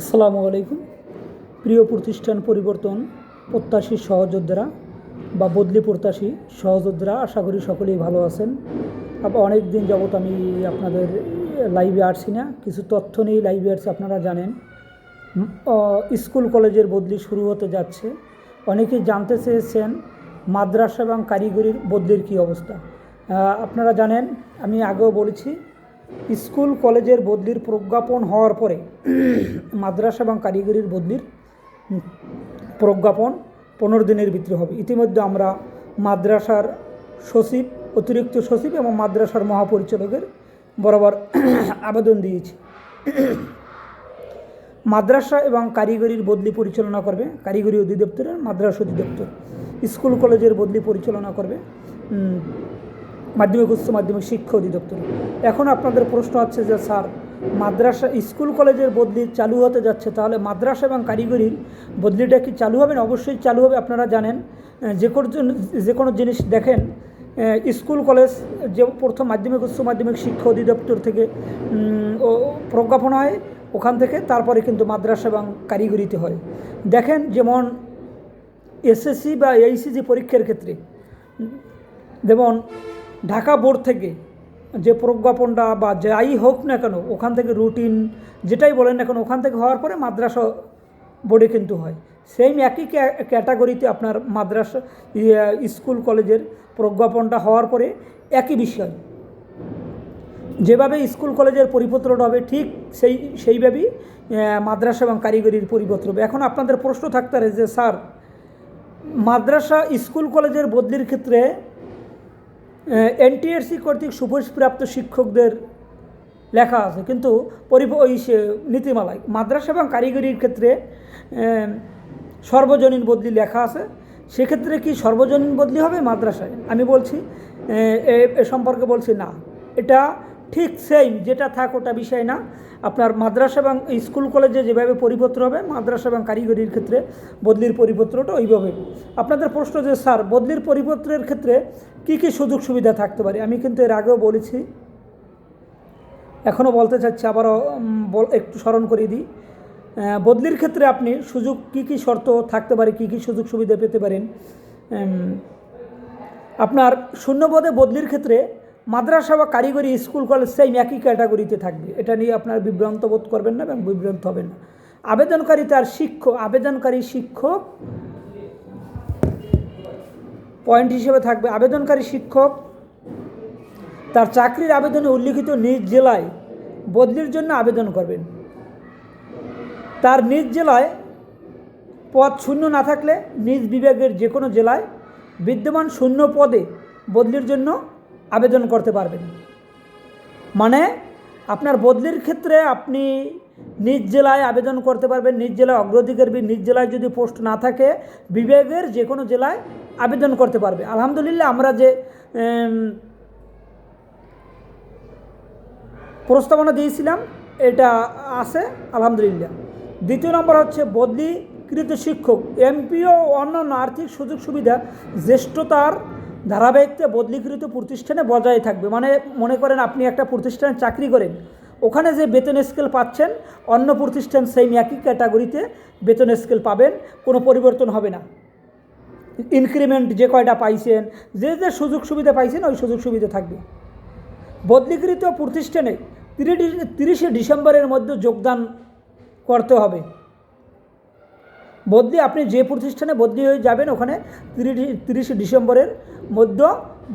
আসসালামু আলাইকুম। প্রিয় প্রতিষ্ঠান পরিবর্তন, প্রত্যাশী সহযোদ্ধারা বা বদলি প্রত্যাশী সহযোদ্ধারা, আশা করি সকলেই ভালো আছেন। আবার অনেক দিন যাবত আমি আপনাদের লাইভে আসছি না। কিছু তথ্য নিয়ে লাইভে আসছি, আপনারা জানেন। স্কুল কলেজের বদলি শুরু হতে যাচ্ছে। অনেকেই জানতে চেয়েছেন মাদ্রাসা এবং কারিগরির বদলির কী অবস্থা। আপনারা জানেন, আমি আগেও বলেছি স্কুল কলেজের বদলির প্রজ্ঞাপন হওয়ার পরে মাদ্রাসা এবং কারিগরির বদলির প্রজ্ঞাপন পনেরো দিনের ভিতরে হবে। ইতিমধ্যে আমরা মাদ্রাসার সচিব, অতিরিক্ত সচিব এবং মাদ্রাসার মহাপরিচালকের বরাবর আবেদন দিয়েছি। মাদ্রাসা এবং কারিগরির বদলি পরিচালনা করবে কারিগরি অধিদপ্তরের মাদ্রাসা অধিদপ্তর। স্কুল কলেজের বদলি পরিচালনা করবে মাধ্যমিক, উচ্চ মাধ্যমিক শিক্ষা অধিদপ্তর। এখন আপনাদের প্রশ্ন হচ্ছে যে, স্যার, মাদ্রাসা, স্কুল কলেজের বদলি চালু হতে যাচ্ছে, তাহলে মাদ্রাসা এবং কারিগরির বদলিটা কি চালু হবে না? অবশ্যই চালু হবে, আপনারা জানেন। যে কোনো যে কোনো জিনিস দেখেন স্কুল, কলেজ যে প্রথম মাধ্যমিক, উচ্চ মাধ্যমিক শিক্ষা অধিদপ্তর থেকে প্রজ্ঞাপন হয়, ওখান থেকে তারপরে কিন্তু মাদ্রাসা এবং কারিগরিতে হয়। দেখেন যেমন এসএসসি বা এইসিজি পরীক্ষার ক্ষেত্রে, যেমন ঢাকা বোর্ড থেকে যে প্রজ্ঞাপনটা বা যাই হোক না কেন ওখান থেকে রুটিন যেটাই বলেন না কেন ওখান থেকে হওয়ার পরে মাদ্রাসা বোর্ডে কিন্তু হয়। সেম একই ক্যাটাগরিতে আপনার মাদ্রাসা ইয়ে, স্কুল কলেজের প্রজ্ঞাপনটা হওয়ার পরে একই বিষয়। যেভাবে স্কুল কলেজের পরিপত্রটা হবে ঠিক সেই সেইভাবেই মাদ্রাসা এবং কারিগরির পরিপত্র হবে। এখন আপনাদের প্রশ্ন থাকতে পারে যে স্যার মাদ্রাসা স্কুল কলেজের বদলির ক্ষেত্রে এনটিএসসি কর্তৃক সুপারিশপ্রাপ্ত শিক্ষকদের লেখা আছে। কিন্তু পরিব ওই নীতিমালায় মাদ্রাসা এবং কারিগরির ক্ষেত্রে সর্বজনীন বদলি লেখা আছে। সেক্ষেত্রে কি সর্বজনীন বদলি হবে মাদ্রাসায়? আমি বলছি, এ সম্পর্কে বলছি না। এটা ঠিক সেম যেটা থাক ওটা বিষয় না। আপনার মাদ্রাসা এবং স্কুল কলেজে যেভাবে পরিপত্র হবে, মাদ্রাসা এবং কারিগরির ক্ষেত্রে বদলির পরিপত্রটা ওইভাবে। আপনাদের প্রশ্ন যে, স্যার, বদলির পরিপত্রের ক্ষেত্রে কী কী সুযোগ সুবিধা থাকতে পারে? আমি কিন্তু এর আগেও বলেছি। এখনও বলতে চাচ্ছি, আবারও একটু স্মরণ করিয়ে দিই। বদলির ক্ষেত্রে আপনি সুযোগ কী কী শর্ত থাকতে পারে, কী কী সুযোগ সুবিধা পেতে পারেন? আপনার শূন্যপদে বদলির ক্ষেত্রে মাদ্রাসা বা কারিগরি স্কুল, কলেজ সেম একই ক্যাটাগরিতে থাকবে। এটা নিয়ে আপনার বিভ্রান্ত বোধ করবেন না এবং বিভ্রান্ত হবেন না। আবেদনকারী তার শিক্ষক, আবেদনকারী শিক্ষক পয়েন্ট হিসেবে থাকবে। আবেদনকারী শিক্ষক তার চাকরির আবেদনে উল্লিখিত নিজ জেলায় বদলির জন্য আবেদন করবেন। তার নিজ জেলায় পদ শূন্য না থাকলে নিজ বিভাগের যে কোনো জেলায় বিদ্যমান শূন্য পদে বদলির জন্য আবেদন করতে পারবেন। মানে আপনার বদলির ক্ষেত্রে আপনি নিজ জেলায় আবেদন করতে পারবেন, নিজ জেলায় অগ্রাধিকার নিজ জেলায় যদি পোস্ট না থাকে, বিভাগের যে কোনো জেলায় আবেদন করতে পারবে। আলহামদুলিল্লাহ আমরা যে প্রস্তাবনা দিয়েছিলাম, এটা আছে, আলহামদুলিল্লাহ। দ্বিতীয় নম্বর হচ্ছে বদলিকৃত শিক্ষক, এমপিও অন্যান্য আর্থিক সুযোগ সুবিধা, জ্যেষ্ঠতার ধারাবাহিকতে বদলিকৃত প্রতিষ্ঠানে বজায় থাকবে। মানে মনে করেন আপনি একটা প্রতিষ্ঠানে চাকরি করেন, ওখানে যে বেতন স্কেল পাচ্ছেন, অন্য প্রতিষ্ঠান সেই একই ক্যাটাগরিতে বেতন স্কেল পাবেন, কোনো পরিবর্তন হবে না। ইনক্রিমেন্ট যে কয়টা পাইছেন, যে যে সুযোগ সুবিধা পাইছেন, ওই সুযোগ সুবিধা থাকবে। বদলিকৃত প্রতিষ্ঠানে তিরিশে ডিসেম্বরের মধ্যে যোগদান করতে হবে। বদলি, আপনি যে প্রতিষ্ঠানে বদলি হয়ে যাবেন, ওখানে তিরিশে ডিসেম্বরের মধ্য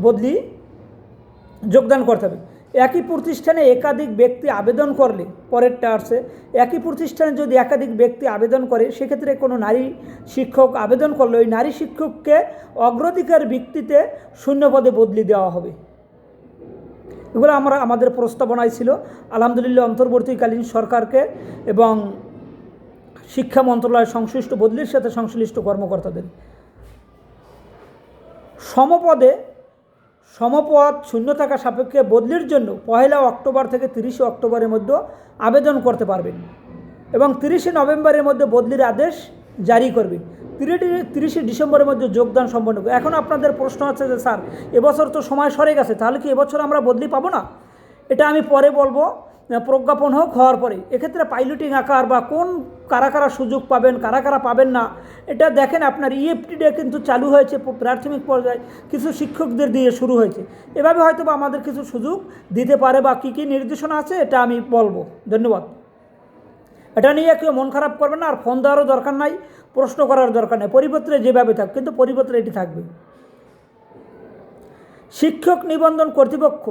বদলি যোগদান করতে হবে। একই প্রতিষ্ঠানে একাধিক ব্যক্তি আবেদন করলে, পরেরটা আসছে, একই প্রতিষ্ঠানে যদি একাধিক ব্যক্তি আবেদন করে, সেক্ষেত্রে কোনো নারী শিক্ষক আবেদন করলে, ওই নারী শিক্ষককে অগ্রাধিকার ভিত্তিতে শূন্য পদে বদলি দেওয়া হবে। এগুলো আমরা, আমাদের প্রস্তাবনায় ছিল। আলহামদুলিল্লাহ, অন্তর্বর্তীকালীন সরকারকে এবং শিক্ষা মন্ত্রণালয় সংশ্লিষ্ট বদলির সাথে সংশ্লিষ্ট কর্মকর্তাদের। সমপদে, সমপদ শূন্য থাকা সাপেক্ষে বদলির জন্য পহেলা অক্টোবর থেকে তিরিশে অক্টোবরের মধ্যে আবেদন করতে পারবেন এবং তিরিশে নভেম্বরের মধ্যে বদলির আদেশ জারি করবে। তিরিশে ডিসেম্বরের মধ্যে যোগদান সম্পন্ন এখন আপনাদের প্রশ্ন আছে যে, স্যার, এবছর তো সময় সরে গেছে, তাহলে কি এবছর আমরা বদলি পাবো না? এটা আমি পরে বলব। প্রজ্ঞাপন হোক হওয়ার পরে, এক্ষেত্রে পাইলটিং আকার বা কোন কারা কারা সুযোগ পাবেন, কারা কারা পাবেন না, এটা দেখেন আপনার E ইএফটিডে কিন্তু চালু হয়েছে প্রাথমিক পর্যায়ে, কিছু শিক্ষকদের দিয়ে শুরু হয়েছে। এভাবে হয়তো বা আমাদের কিছু সুযোগ দিতে পারে বা কী কী নির্দেশনা আছে, এটা আমি বলব। ধন্যবাদ। এটা নিয়ে কেউ মন খারাপ করবে না, আর ফোন দেওয়ারও দরকার নাই, প্রশ্ন করার দরকার নেই, পরিপত্রে যেভাবে থাক, কিন্তু পরিপত্রে এটি থাকবে। শিক্ষক নিবন্ধন কর্তৃপক্ষ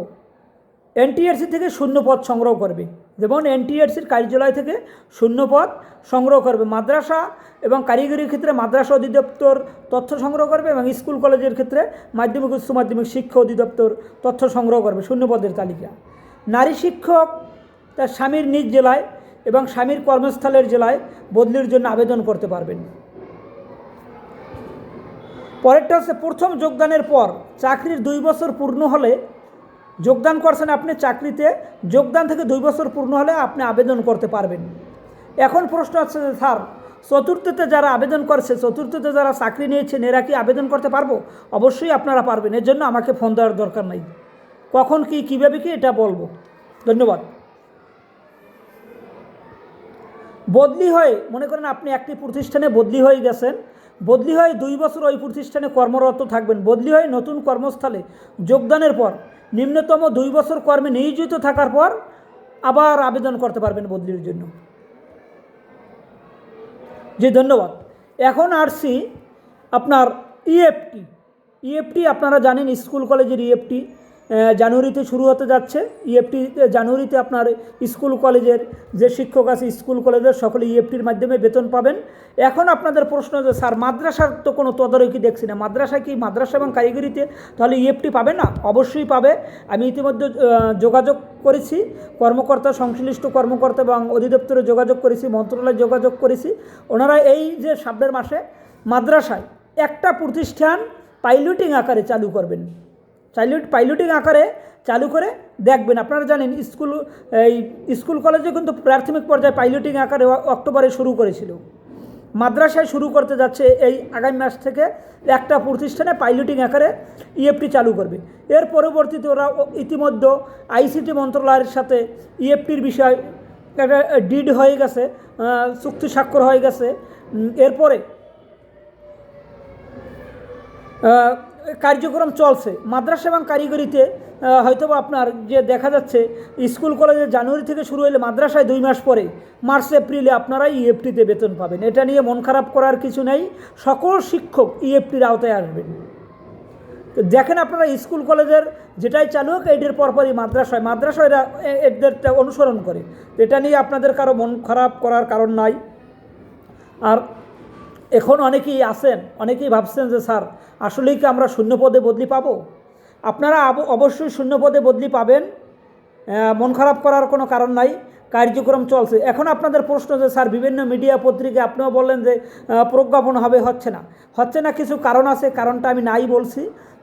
এনটিআরসি থেকে শূন্য পদ সংগ্রহ করবে। যেমন এনটিআরসির কার্যালয় থেকে শূন্য পদ সংগ্রহ করবে। মাদ্রাসা এবং কারিগরি ক্ষেত্রে মাদ্রাসা অধিদপ্তর তথ্য সংগ্রহ করবে এবং স্কুল কলেজের ক্ষেত্রে মাধ্যমিক, উচ্চ মাধ্যমিক শিক্ষা অধিদপ্তর তথ্য সংগ্রহ করবে শূন্য পদের তালিকা। নারী শিক্ষক তার স্বামীর নিজ জেলায় এবং স্বামীর কর্মস্থলের জেলায় বদলির জন্য আবেদন করতে পারবেন। পরেরটা হচ্ছে প্রথম যোগদানের পর চাকরির দুই বছর পূর্ণ হলে যোগদান করছেন আপনি চাকরিতে, যোগদান থেকে দুই বছর পূর্ণ হলে আপনি আবেদন করতে পারবেন। এখন প্রশ্ন হচ্ছে যে, স্যার, চতুর্থতে যারা আবেদন করছে, চতুর্থতে যারা চাকরি নিয়েছেন, এরা কি আবেদন করতে পারব? অবশ্যই আপনারা পারবেন। এর জন্য আমাকে ফোন দেওয়ার দরকার নাই। কখন কি, কীভাবে কি, এটা বলব। ধন্যবাদ। বদলি হয়ে, মনে করেন আপনি একটি প্রতিষ্ঠানে বদলি হয়ে গেছেন, বদলি হয়ে দুই বছর ওই প্রতিষ্ঠানে কর্মরত থাকবেন, বদলি হয়ে নতুন কর্মস্থলে যোগদানের পর, নিম্নতম দুই বছর কর্মে নিয়োজিত থাকার পর আবার আবেদন করতে পারবেন বদলির জন্য। জি, ধন্যবাদ। এখন আসছি আপনার ইএফটি ইএফটি আপনারা জানেন, স্কুল, কলেজের ইএফটি জানুয়ারিতে শুরু হতে যাচ্ছে। ইএফটি জানুয়ারিতে আপনার স্কুল কলেজের যে শিক্ষক আছে, স্কুল কলেজের সকলে ইএফটির মাধ্যমে বেতন পাবেন। এখন আপনাদের প্রশ্ন যে, স্যার, মাদ্রাসার তো কোনো তদারকি দেখছি না। মাদ্রাসা কি মাদ্রাসা এবং কারিগরিতে তাহলে ইএফটি পাবে? না, অবশ্যই পাবে। আমি ইতিমধ্যে যোগাযোগ করেছি। কর্মকর্তা, সংশ্লিষ্ট কর্মকর্তা এবং অধিদপ্তরে যোগাযোগ করেছি, মন্ত্রণালয়ে যোগাযোগ করেছি। ওনারা এই যে সামনের মাসে মাদ্রাসায় একটা প্রতিষ্ঠান পাইলটিং আকারে চালু করবেন। চাইল্ড পাইলটিং আকারে চালু করে দেখবেন। আপনারা জানেন, স্কুল, এই স্কুল কলেজে কিন্তু প্রাথমিক পর্যায়ে পাইলটিং আকারে অক্টোবরে শুরু করেছিল। মাদ্রাসায় শুরু করতে যাচ্ছে এই আগামী মাস থেকে একটা প্রতিষ্ঠানে পাইলটিং আকারে ইএফটি চালু করবে। এর পরবর্তীতে ওরা ইতিমধ্যে আইসিটি মন্ত্রণালয়ের সাথে ইএফটির বিষয় একটা ডিড হয়ে গেছে চুক্তি স্বাক্ষর হয়ে গেছে। এরপরে কার্যক্রম চলছে। মাদ্রাসা এবং কারিগরিতে হয়তো আপনার যে দেখা যাচ্ছে, স্কুল কলেজে জানুয়ারি থেকে শুরু হলে মাদ্রাসায় দুই মাস পরে, মার্চ, এপ্রিলে আপনারা ইএফটিতে বেতন পাবেন। এটা নিয়ে মন খারাপ করার কিছু নেই। সকল শিক্ষক ইএফটির আওতায় আসবেন। তো দেখেন আপনারা, স্কুল কলেজের যেটাই চালু হোক এইটার পরপরই মাদ্রাসায় মাদ্রাসায় এরা এদেরটা অনুসরণ করে। এটা নিয়ে আপনাদের কারও মন খারাপ করার কারণ নাই। আর এখন অনেকেই আছেন, অনেকেই ভাবছেন যে, স্যার, আসলেই কি আমরা শূন্য পদে বদলি পাবো? আপনারা অবশ্যই শূন্য পদে বদলি পাবেন। মন খারাপ করার কোনো কারণ নাই, কার্যক্রম চলছে। এখন আপনাদের প্রশ্ন যে, স্যার, বিভিন্ন মিডিয়া পত্রিকায় আপনিও বললেন যে প্রজ্ঞাপন হবে, হচ্ছে না। হচ্ছে না, কিছু কারণ আছে, কারণটা আমি নাই বলছি।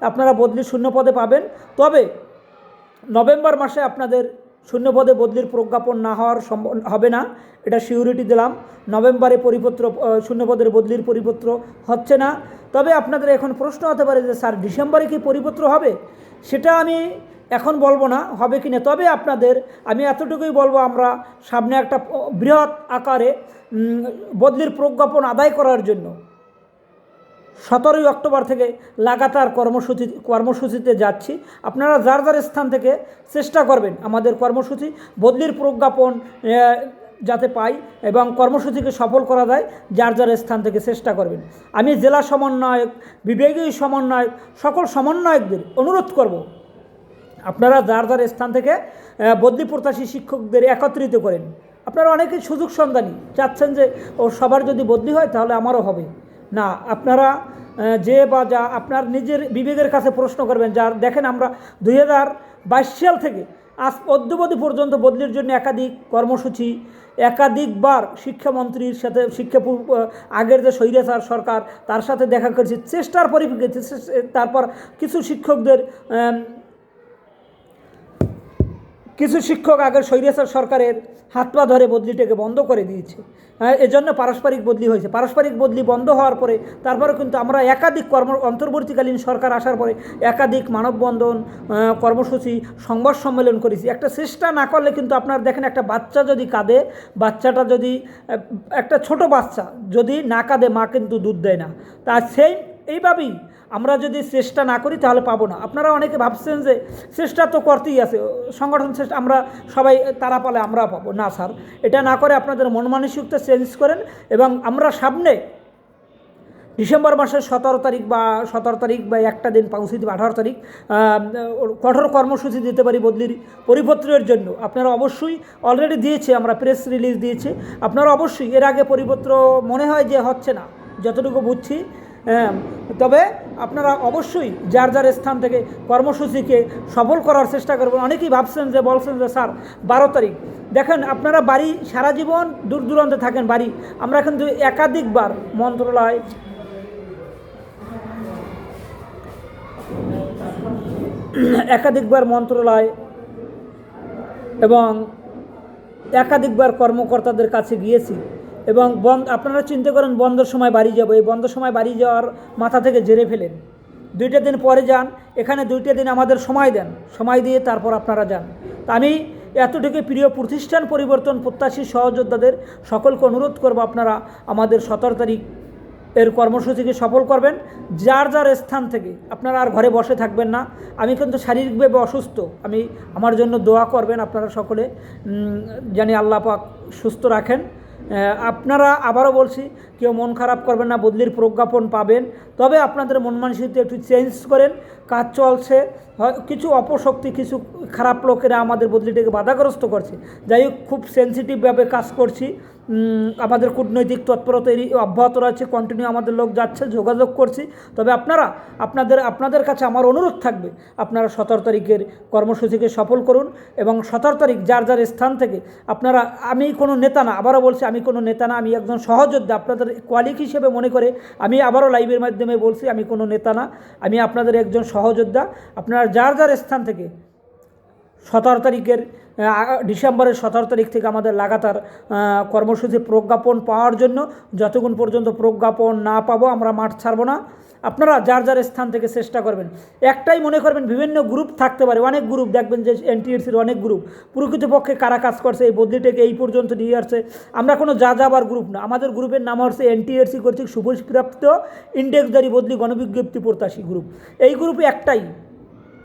আপনারা বদলি শূন্য পদে পাবেন। তবে নভেম্বর মাসে আপনাদের শূন্য পদে বদলির প্রজ্ঞাপন না হওয়ার হবে না এটা সিউরিটি দিলাম। নভেম্বরে পরিপত্র আহ, শূন্য পদের বদলির পরিপত্র হচ্ছে না। তবে আপনাদের এখন প্রশ্ন হতে পারে যে স্যার ডিসেম্বরে কি পরিপত্র হবে? সেটা আমি এখন বলব না হবে কি না? তবে আপনাদের আমি এতটুকুই বলব আমরা সামনে একটা বৃহৎ আকারে বদলির প্রজ্ঞাপন আদায় করার জন্য। সতেরোই অক্টোবর থেকে লাগাতার কর্মসূচি, কর্মসূচিতে যাচ্ছি। আপনারা যার যার স্থান থেকে চেষ্টা করবেন আমাদের কর্মসূচি, বদলির প্রজ্ঞাপন যাতে পাই এবং কর্মসূচিকে সফল করা যায়, যার যার স্থান থেকে চেষ্টা করবেন। আমি জেলা সমন্বয়ক বিভাগীয় সমন্বয়ক, সকল সমন্বয়কদের অনুরোধ করব, আপনারা যার যার স্থান থেকে বদলি প্রত্যাশী শিক্ষকদের একত্রিত করেন। আপনারা অনেকেই সুযোগ সন্ধানী, চাচ্ছেন যে ও সবার যদি বদলি হয় তাহলে আমারও হবে। না, আপনারা যে বা যা আপনার নিজের বিবেকের কাছে প্রশ্ন করবেন যার দেখেন আমরা দুই হাজার বাইশ সাল থেকে আজ অদ্যবধি পর্যন্ত বদলির জন্য একাধিক কর্মসূচি, একাধিকবার শিক্ষামন্ত্রীর সাথে শিক্ষা আগের যে স্বৈরাচার সরকার, তার সাথে দেখা করেছি, চেষ্টার পরিপ্রেক্ষিতে তারপর কিছু শিক্ষকদের কিছু শিক্ষক আগের স্বৈরাচার সরকারের হাত পা ধরে বদলিটাকে বন্ধ করে দিয়েছে। হ্যাঁ এজন্য পারস্পরিক বদলি হয়েছে। পারস্পরিক বদলি বন্ধ হওয়ার পরে তারপরে কিন্তু আমরা একাধিক কর্ম, অন্তর্বর্তীকালীন সরকার আসার পরে একাধিক মানববন্ধন কর্মসূচি, সংবাদ সম্মেলন করেছি। একটা চেষ্টা না করলে কিন্তু আপনার দেখেন একটা বাচ্চা যদি কাঁদে, বাচ্চাটা যদি একটা ছোট বাচ্চা যদি না কাঁদে, মা কিন্তু দুধ দেয় না। তা সেই এইভাবেই আমরা যদি চেষ্টা না করি, তাহলে পাবো না। আপনারা অনেকে ভাবছেন যে চেষ্টা তো করতেই আছে। সংগঠন চেষ্টা, আমরা সবাই তারা পালে আমরা পাবো। না, স্যার। এটা না করে আপনাদের মন মানসিকতা চেঞ্জ করেন এবং আমরা সামনে ডিসেম্বর মাসের সতেরো তারিখ বা সতেরো তারিখ বা একটা দিন পৌঁছে বা আঠারো তারিখ কঠোর কর্মসূচি দিতে পারি বদলির পরিপত্রের জন্য। আপনারা অবশ্যই অলরেডি দিয়েছে, আমরা প্রেস রিলিজ দিয়েছি। আপনারা অবশ্যই এর আগে পরিপত্র মনে হয় যে হচ্ছে না, যতটুকু বুঝছি তবে আপনারা অবশ্যই যার যার স্থান থেকে কর্মসূচিকে সফল করার চেষ্টা করবেন। অনেকেই ভাবছেন যে, বলছেন যে, স্যার, বারো তারিখ। দেখেন, আপনারা বাড়ি সারা জীবন দূর দূরান্তে থাকেন বাড়ি। আমরা কিন্তু একাধিকবার মন্ত্রণালয় একাধিকবার মন্ত্রণালয় এবং একাধিকবার কর্মকর্তাদের কাছে গিয়েছি এবং বন্ধ, আপনারা চিন্তা করেন বন্ধের সময় বাড়ি যাব। এই বন্ধের সময় বাড়ি যাওয়ার মাথা থেকে জেরে ফেলেন। দুইটা দিন পরে যান, এখানে দুইটা দিন আমাদের সময় দেন। সময় দিয়ে তারপর আপনারা যান। আমি এতটুকু প্রিয় প্রতিষ্ঠান পরিবর্তন প্রত্যাশী সহযোদ্ধাদের সকলকে অনুরোধ করব আপনারা আমাদের সতেরো তারিখ এর কর্মসূচিকে সফল করবেন। যার যার স্থান থেকে, আপনারা আর ঘরে বসে থাকবেন না। আমি কিন্তু শারীরিকভাবে অসুস্থ। আমি আমার জন্য দোয়া করবেন আপনারা সকলে। জানি আল্লাহ পাক সুস্থ রাখেন। আপনারা আবারও বলছি, কেউ মন খারাপ করবেন না, বদলির প্রজ্ঞাপন পাবেন। তবে আপনাদের মন মানসিকতা একটু চেঞ্জ করেন, কাজ চলছে কিছু অপশক্তি, কিছু খারাপ লোকেরা আমাদের বদলিটাকে বাধাগ্রস্ত করছে। যাই হোক, খুব সেন্সিটিভভাবে কাজ করছি। আমাদের কূটনৈতিক তৎপরতা অব্যাহত রয়েছে কন্টিনিউ আমাদের লোক যাচ্ছে, যোগাযোগ করছি। তবে আপনারা, আপনাদের আপনাদের কাছে আমার অনুরোধ থাকবে, আপনারা সতেরো তারিখের কর্মসূচিকে সফল করুন এবং সতেরো তারিখ যার যার স্থান থেকে আপনারা, আমি কোনো নেতা না, আবারও বলছি, আমি কোনো নেতা না, আমি একজন সহযোদ্ধা, আপনাদের কোয়ালিক হিসেবে মনে করে আমি আবারও লাইভের মাধ্যমে বলছি, আমি কোনো নেতা না, আমি আপনাদের একজন সহযোদ্ধা। আপনারা যার যার স্থান থেকে সতেরো তারিখের ডিসেম্বরের সতেরো তারিখ থেকে আমাদের লাগাতার কর্মসূচি প্রজ্ঞাপন পাওয়ার জন্য যতক্ষণ পর্যন্ত প্রজ্ঞাপন না পাবো আমরা মাঠ ছাড়বো না। আপনারা যার যার স্থান থেকে চেষ্টা করবেন। একটাই মনে করবেন, বিভিন্ন গ্রুপ থাকতে পারে। অনেক গ্রুপ দেখবেন যে এনটিএসির অনেক গ্রুপ প্রকৃতপক্ষে কারা কাজ করছে, এই বদলিটাকে এই পর্যন্ত নিয়ে আসছে। আমরা কোনো যা যাবার গ্রুপ না। আমাদের গ্রুপের নাম হচ্ছে এনটিএসি কর্তৃক সুপুষ্প্রাপ্ত ইন্ডেক্সদারি বদলি গণবিজ্ঞপ্তি প্রত্যাশী গ্রুপ এই গ্রুপে একটাই।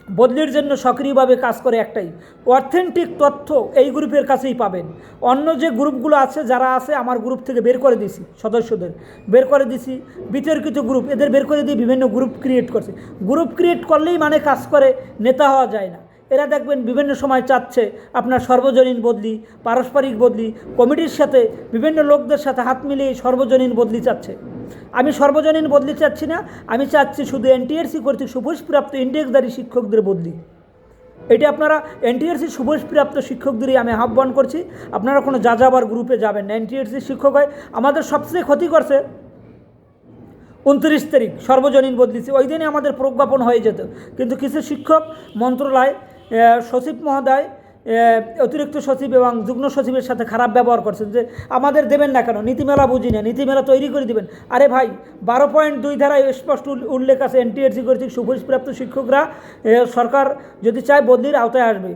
বদলির জন্য সক্রিয়ভাবে কাজ করে একটাই অথেন্টিক তথ্য এই গ্রুপের কাছেই পাবেন। অন্য যে গ্রুপগুলো আছে, যারা আছে, আমার গ্রুপ থেকে বের করে দিছি, সদস্যদের বের করে দিছি, বিতর্কিত গ্রুপ, এদের বের করে দিয়ে বিভিন্ন গ্রুপ ক্রিয়েট করছে। গ্রুপ ক্রিয়েট করলেই মানে কাজ করে, নেতা হওয়া যায় না। এরা দেখবেন বিভিন্ন সময় চাচ্ছে আপনার সর্বজনীন বদলি, পারস্পরিক বদলি, কমিটির সাথে বিভিন্ন লোকদের সাথে হাত মিলিয়ে সর্বজনীন বদলি চাচ্ছে। আমি সর্বজনীন বদলি চাচ্ছি না, আমি চাচ্ছি শুধু এনটিআরসি কর্তৃক সুপুষ্প্রাপ্ত ইন্ডেক্সদারি শিক্ষকদের বদলি। এটা আপনারা এনটিআরসি সুপুষ্প্রাপ্ত শিক্ষকদেরই আমি আহ্বান করছি, আপনারা কোনো যাযাবার গ্রুপে যাবেন না, এনটিআরসি শিক্ষক হয়। আমাদের সবচেয়ে ক্ষতি করছে উনত্রিশ তারিখ, সর্বজনীন বদলিছে ওই দিনে আমাদের প্রজ্ঞাপন হয়ে যেত। কিন্তু কিছু শিক্ষক? মন্ত্রণালয় সচিব মহোদয় অতিরিক্ত সচিব এবং যুগ্ম সচিবের সাথে খারাপ ব্যবহার করছেন যে আমাদের দেবেন না কেন? নীতিমেলা বুঝি না, নীতিমেলা তৈরি করে দিবেন। আরে ভাই, বারো পয়েন্ট দুই ধারায় স্পষ্ট উল- উল্লেখ আছে এনটিএসসি কর্তৃক সুপুষ্প্রাপ্ত শিক্ষকরা সরকার যদি চায় বদলির আওতায় আসবে।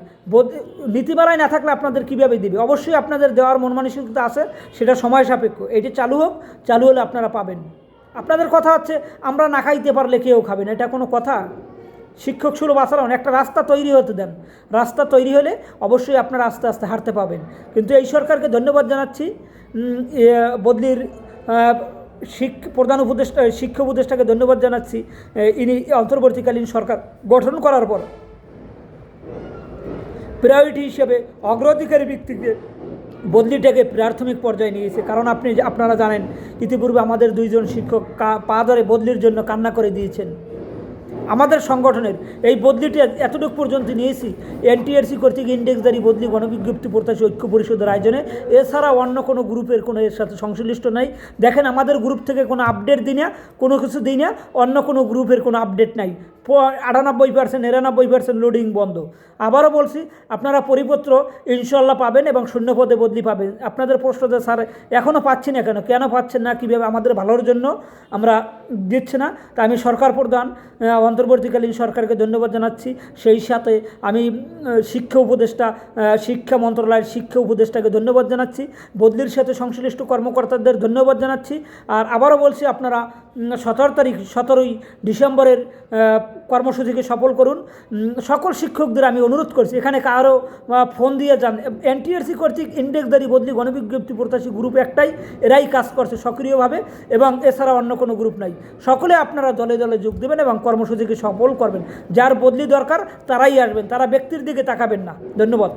নীতিমালায় না থাকলে আপনাদের কীভাবে দিবে? অবশ্যই আপনাদের দেওয়ার মন মানসিকতা আছে, সেটা সময় সাপেক্ষ। এটি চালু হোক, চালু হলে আপনারা পাবেন। আপনাদের কথা হচ্ছে, আমরা না খাইতে পারলে কেউ খাবেন এটা কোনো কথা? শিক্ষক সুলভ আচরণ, একটা রাস্তা তৈরি হতে দেন। রাস্তা তৈরি হলে অবশ্যই আপনারা আস্তে আস্তে হারতে পাবেন। কিন্তু এই সরকারকে ধন্যবাদ জানাচ্ছি। বদলির শিক, প্রধান উপদেষ্টা শিক্ষা উপদেষ্টাকে ধন্যবাদ জানাচ্ছি। ইনি অন্তর্বর্তীকালীন সরকার গঠন করার পর। প্রায়োরিটি হিসেবে অগ্রাধিকারী ভিত্তিতে বদলিটাকে প্রাথমিক পর্যায়ে নিয়েছে কারণ আপনি আপনারা জানেন, ইতিপূর্বে আমাদের দুইজন শিক্ষক পা ধরে বদলির জন্য কান্না করে দিয়েছেন। আমাদের সংগঠনের এই বদলিটি এতটুকু পর্যন্ত নিয়েছি। এনটিআরসি কর্তৃক ইন্ডেক্সদারি বদলি গণবিজ্ঞপ্তি প্রত্যাশী ঐক্য পরিষদের আয়োজনে। এছাড়া অন্য কোনো গ্রুপের কোনো এর সাথে সংশ্লিষ্ট নাই। দেখেন আমাদের গ্রুপ থেকে কোনো আপডেট দিই না কোনো কিছু দিই না অন্য কোনো গ্রুপের কোনো আপডেট নাই। আটানব্বই পার্সেন্ট নিরানব্বই পার্সেন্ট লোডিং বন্ধ। আবারও বলছি, আপনারা পরিপত্র ইনশাল্লাহ পাবেন এবং শূন্যপদে বদলি পাবেন। আপনাদের প্রশ্নতে স্যার এখনও পাচ্ছি না কেন? কেন পাচ্ছেন না? কীভাবে? আমাদের ভালোর জন্য আমরা দিচ্ছে না। তা আমি সরকার প্রধান অন্তর্বর্তীকালীন সরকারকে ধন্যবাদ জানাচ্ছি। সেই সাথে আমি শিক্ষা উপদেষ্টা শিক্ষা মন্ত্রণালয়ের শিক্ষা উপদেষ্টাকে ধন্যবাদ জানাচ্ছি। বদলির সাথে সংশ্লিষ্ট কর্মকর্তাদের ধন্যবাদ জানাচ্ছি। আর আবারও বলছি, আপনারা সতেরো তারিখ, সতেরোই ডিসেম্বরের কর্মসূচিকে সফল করুন। সকল শিক্ষকদের আমি অনুরোধ করছি, এখানে কারও ফোন দিয়ে যান। এনটিআরসি কর্তৃক ইন্ডেক্সদারি বদলি, গণবিজ্ঞপ্তি প্রত্যাশী গ্রুপ একটাই, এরাই কাজ করছে সক্রিয়ভাবে এবং এছাড়া অন্য কোনো গ্রুপ নাই। সকলে আপনারা দলে দলে যোগ দেবেন এবং কর্মসূচিকে সফল করবেন। যার বদলি দরকার, তারাই আসবেন, তারা ব্যক্তির দিকে তাকাবেন না। ধন্যবাদ।